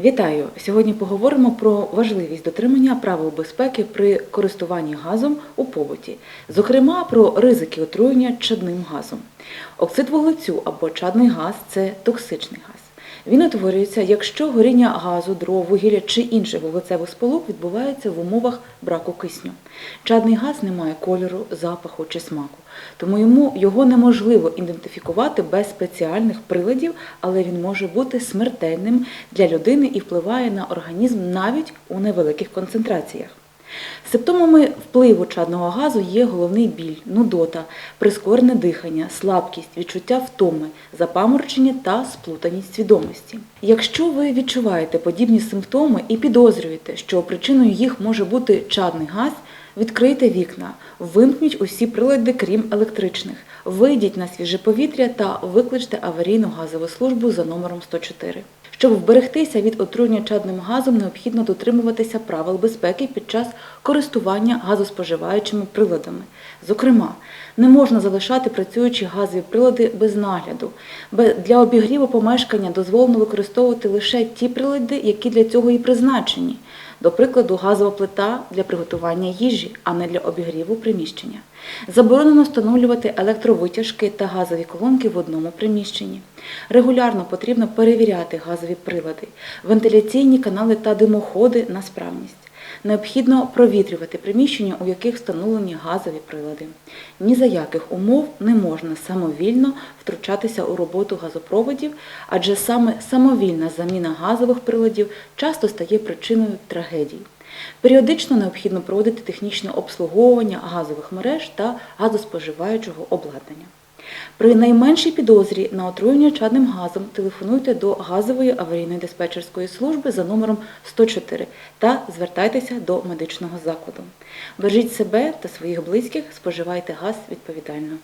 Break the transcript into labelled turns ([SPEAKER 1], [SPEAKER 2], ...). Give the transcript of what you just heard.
[SPEAKER 1] Вітаю! Сьогодні поговоримо про важливість дотримання правил безпеки при користуванні газом у побуті, зокрема про ризики отруєння чадним газом. Оксид вуглецю або чадний газ це токсичний газ. Він утворюється, якщо горіння газу, дров, вугілля чи інших вуглецевих сполук відбувається в умовах браку кисню. Чадний газ не має кольору, запаху чи смаку, тому йому його неможливо ідентифікувати без спеціальних приладів, але він може бути смертельним для людини і впливає на організм навіть у невеликих концентраціях. Симптомами впливу чадного газу є головний біль, нудота, прискорене дихання, слабкість, відчуття втоми, запаморочення та сплутаність свідомості. Якщо ви відчуваєте подібні симптоми і підозрюєте, що причиною їх може бути чадний газ, відкрийте вікна, вимкніть усі прилади, крім електричних, вийдіть на свіже повітря та викличте аварійну газову службу за номером 104. Щоб вберегтися від отруєння чадним газом, необхідно дотримуватися правил безпеки під час користування газоспоживаючими приладами. Зокрема, не можна залишати працюючі газові прилади без нагляду. Для обігріву помешкання дозволено використовувати лише ті прилади, які для цього і призначені. До прикладу, газова плита для приготування їжі, а не для обігріву приміщення. Заборонено встановлювати електровитяжки та газові колонки в одному приміщенні. Регулярно потрібно перевіряти газові прилади, вентиляційні канали та димоходи на справність. Необхідно провітрювати приміщення, у яких встановлені газові прилади. Ні за яких умов не можна самовільно втручатися у роботу газопроводів, адже саме самовільна заміна газових приладів часто стає причиною трагедій. Періодично необхідно проводити технічне обслуговування газових мереж та газоспоживаючого обладнання. При найменшій підозрі на отруєння чадним газом телефонуйте до газової аварійної диспетчерської служби за номером 104 та звертайтеся до медичного закладу. Бережіть себе та своїх близьких, споживайте газ відповідально.